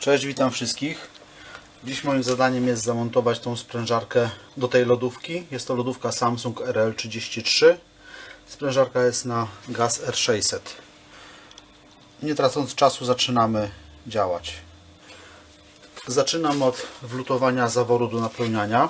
Cześć, witam wszystkich. Dziś moim zadaniem jest zamontować tą sprężarkę do tej lodówki. Jest to lodówka Samsung RL33. Sprężarka jest na gaz R600. Nie tracąc czasu zaczynamy działać. Zaczynam od wlutowania zaworu do napełniania.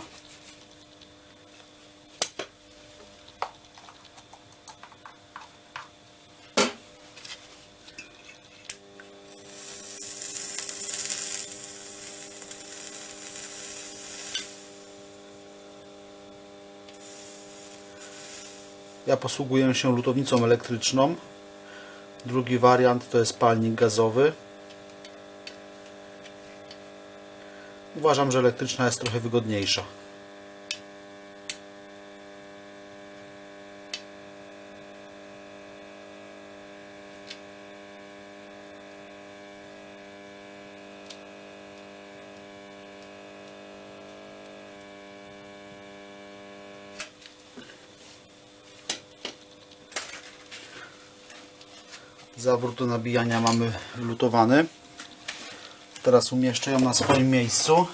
Ja posługuję się lutownicą elektryczną. Drugi wariant to jest palnik gazowy. Uważam, że elektryczna jest trochę wygodniejsza. Zawór do nabijania mamy lutowany. Teraz umieszczę ją na swoim miejscu.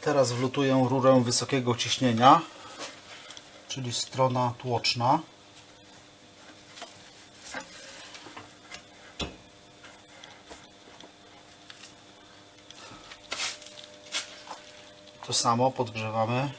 Teraz wlutuję rurę wysokiego ciśnienia, czyli strona tłoczna. To samo podgrzewamy.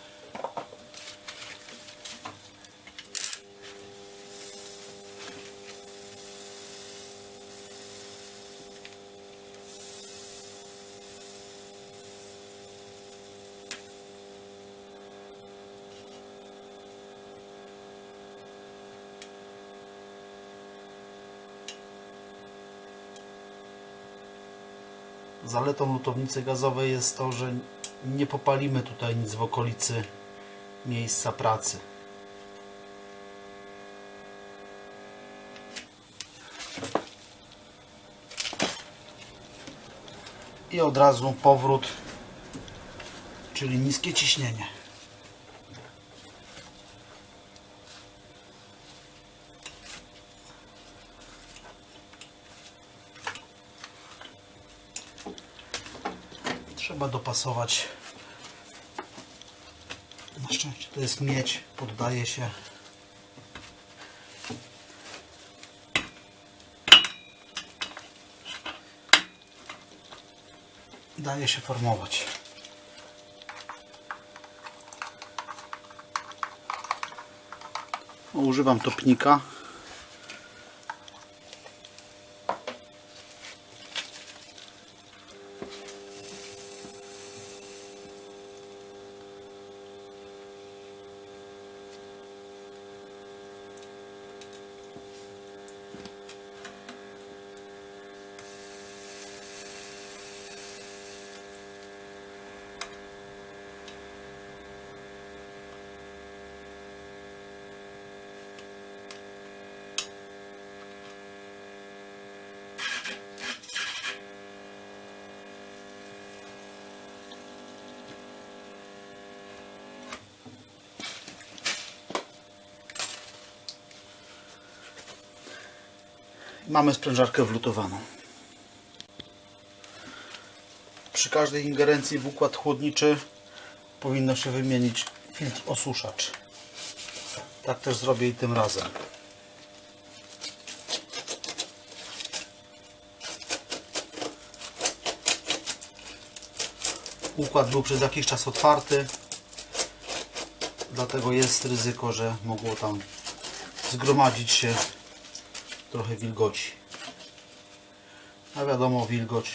Zaletą lutownicy gazowej jest to, że nie popalimy tutaj nic w okolicy miejsca pracy. I od razu powrót, czyli niskie ciśnienie. Trzeba dopasować. Na szczęście to jest miedź, poddaje się. Daje się formować. Używam topnika. Mamy sprężarkę wlutowaną. Przy każdej ingerencji w układ chłodniczy powinno się wymienić filtr osuszacz. Tak też zrobię i tym razem. Układ był przez jakiś czas otwarty, dlatego jest ryzyko, że mogło tam zgromadzić się trochę wilgoci. A wiadomo, wilgoć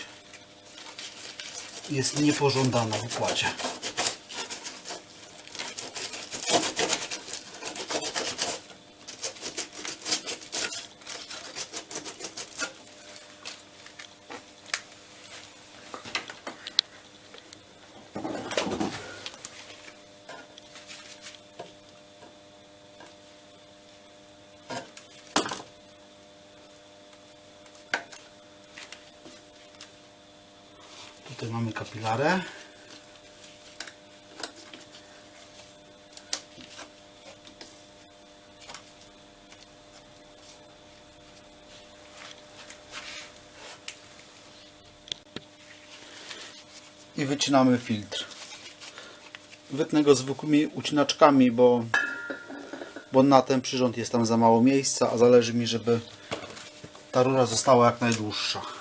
jest niepożądana w układzie. mamy kapilarę. I wycinamy filtr. Wytnę go zwykłymi ucinaczkami, bo, bo na ten przyrząd jest tam za mało miejsca, a zależy mi, żeby ta rura została jak najdłuższa.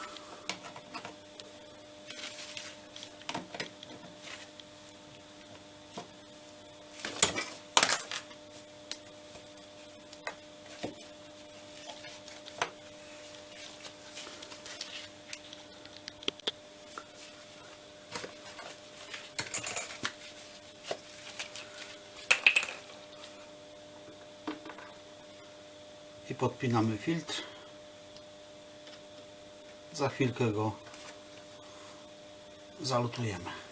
I podpinamy filtr. Za chwilkę go zalutujemy.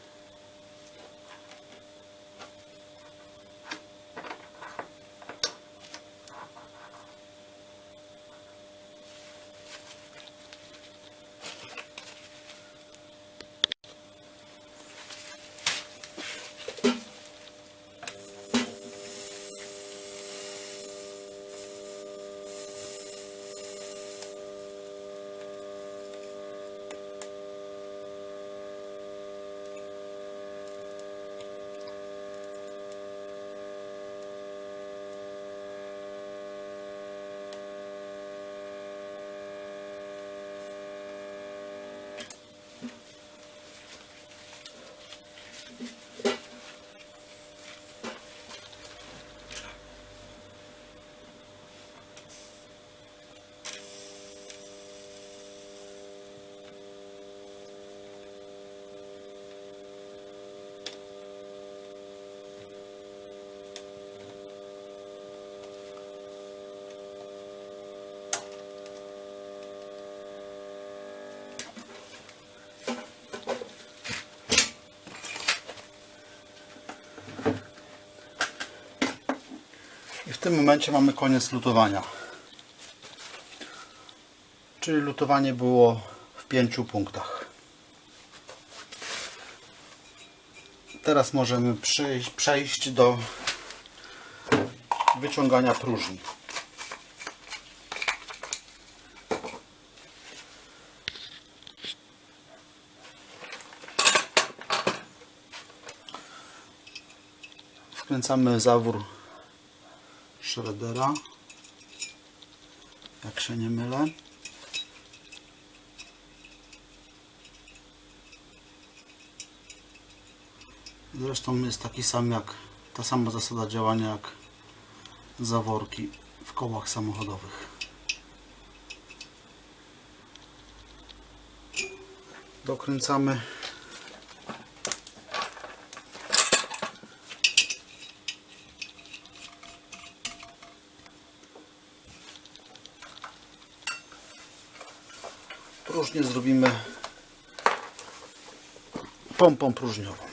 Tym momencie mamy koniec lutowania. Czyli lutowanie było w pięciu punktach. Teraz możemy przejść, przejść do wyciągania próżni. Wkręcamy zawór Schroedera, jak się nie mylę. Zresztą jest taki sam jak ta sama zasada działania jak zaworki w kołach samochodowych. Dokręcamy próżnię zrobimy pompą próżniową.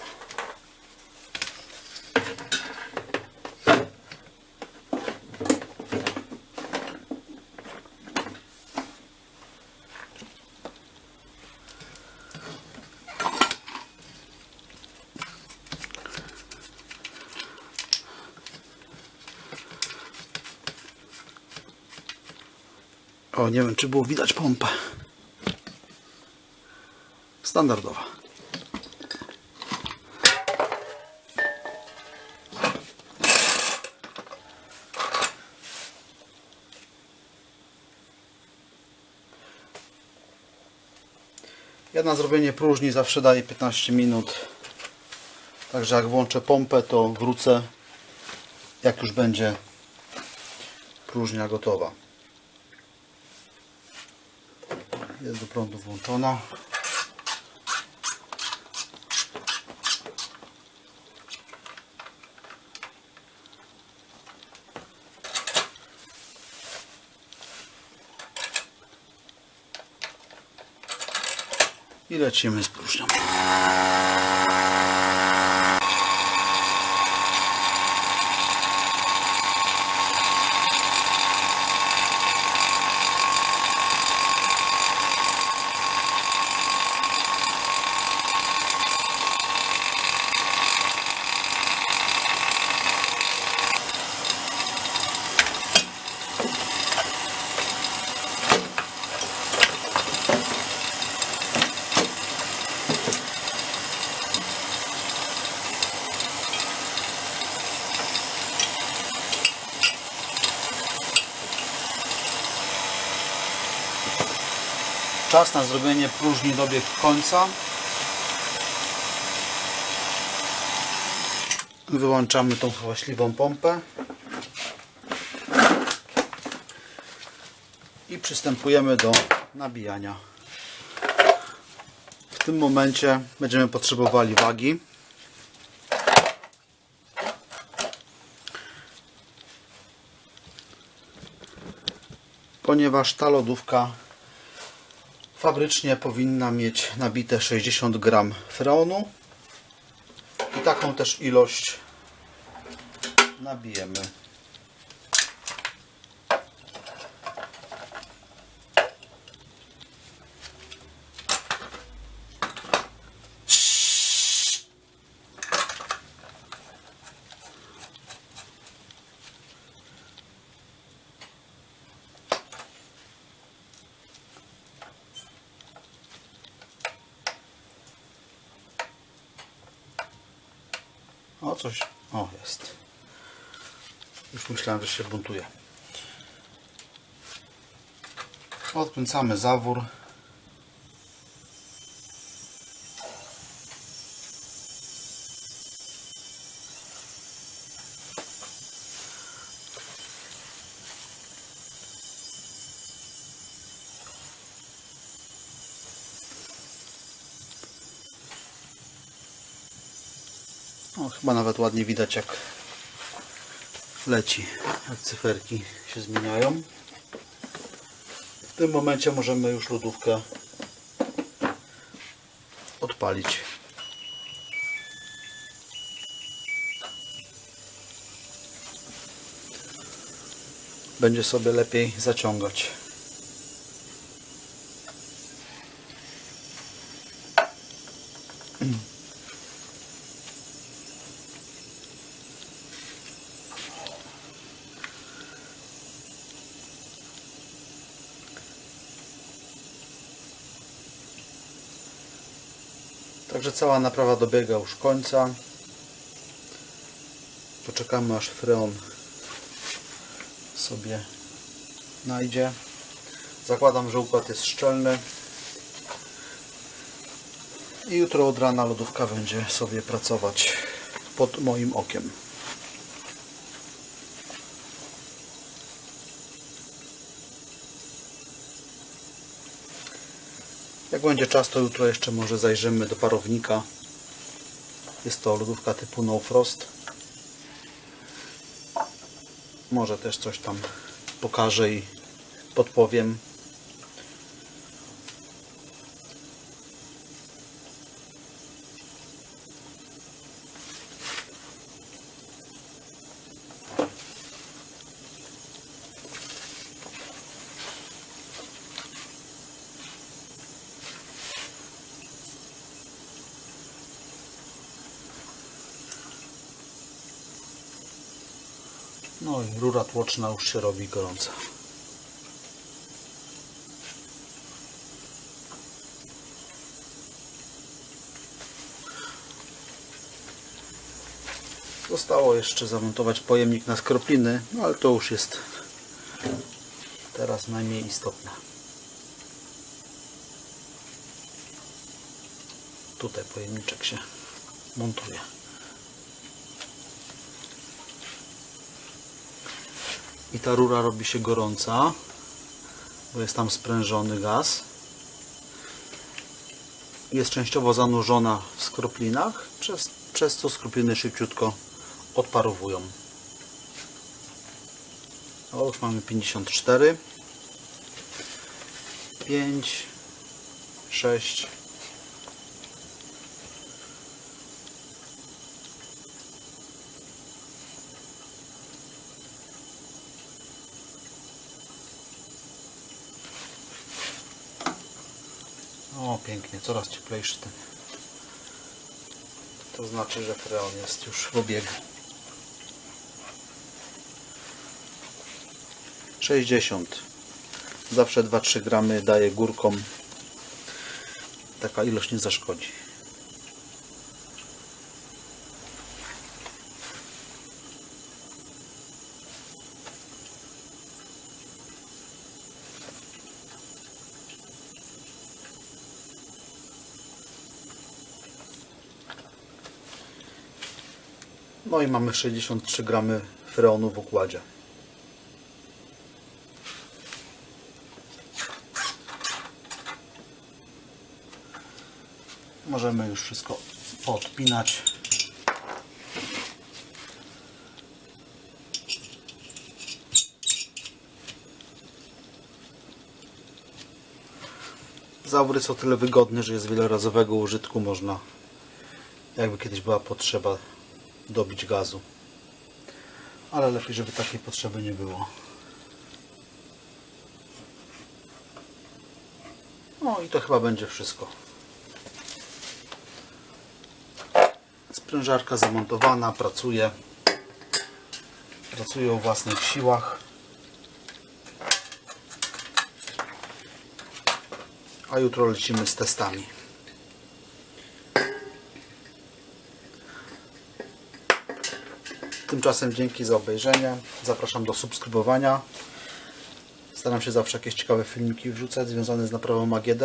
O, nie wiem, czy było widać pompę. Standardowa. Ja na zrobienie próżni zawsze daję 15 minut. Także jak włączę pompę, to wrócę, jak już będzie próżnia gotowa. Jest do prądu włączona. I lecimy z próżnią. Czas na zrobienie próżni dobiegł końca. Wyłączamy tą hałaśliwą pompę. I przystępujemy do nabijania. W tym momencie będziemy potrzebowali wagi. Ponieważ ta lodówka fabrycznie powinna mieć nabite 60 gram freonu i taką też ilość nabijemy. O, coś. O, jest. Już myślałem, że się buntuje. Odkręcamy zawór. Chyba nawet ładnie widać jak leci, jak cyferki się zmieniają. W tym momencie możemy już lodówkę odpalić. Będzie sobie lepiej zaciągać. Także cała naprawa dobiega już końca. Poczekamy aż freon sobie najdzie. Zakładam, że układ jest szczelny. I jutro od rana lodówka będzie sobie pracować pod moim okiem. Jak będzie czas, to jutro jeszcze może zajrzymy do parownika. Jest to lodówka typu No Frost. Może też coś tam pokażę i podpowiem. No i rura tłoczna już się robi gorąca. Zostało jeszcze zamontować pojemnik na skropliny, no ale to już jest teraz najmniej istotne. Tutaj pojemniczek się montuje. I ta rura robi się gorąca, bo jest tam sprężony gaz. Jest częściowo zanurzona w skroplinach, przez, przez co skropliny szybciutko odparowują. O, już mamy 54. 5, 6, O, pięknie, coraz cieplejszy ten. To znaczy, że freon jest już w obiegu. 60. Zawsze 2-3 gramy daje górką. Taka ilość nie zaszkodzi. No i mamy 63 gramy freonu w układzie. Możemy już wszystko podpinać. Zawór jest o tyle wygodny, że jest wielorazowego użytku. Można, jakby kiedyś była potrzeba, dobić gazu. Ale lepiej, żeby takiej potrzeby nie było. No i to chyba będzie wszystko. Sprężarka zamontowana, pracuje. Pracuje o własnych siłach. A jutro lecimy z testami. Tymczasem dzięki za obejrzenie. Zapraszam do subskrybowania. Staram się zawsze jakieś ciekawe filmiki wrzucać związane z naprawą AGD.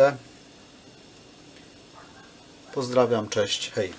Pozdrawiam, cześć, hej.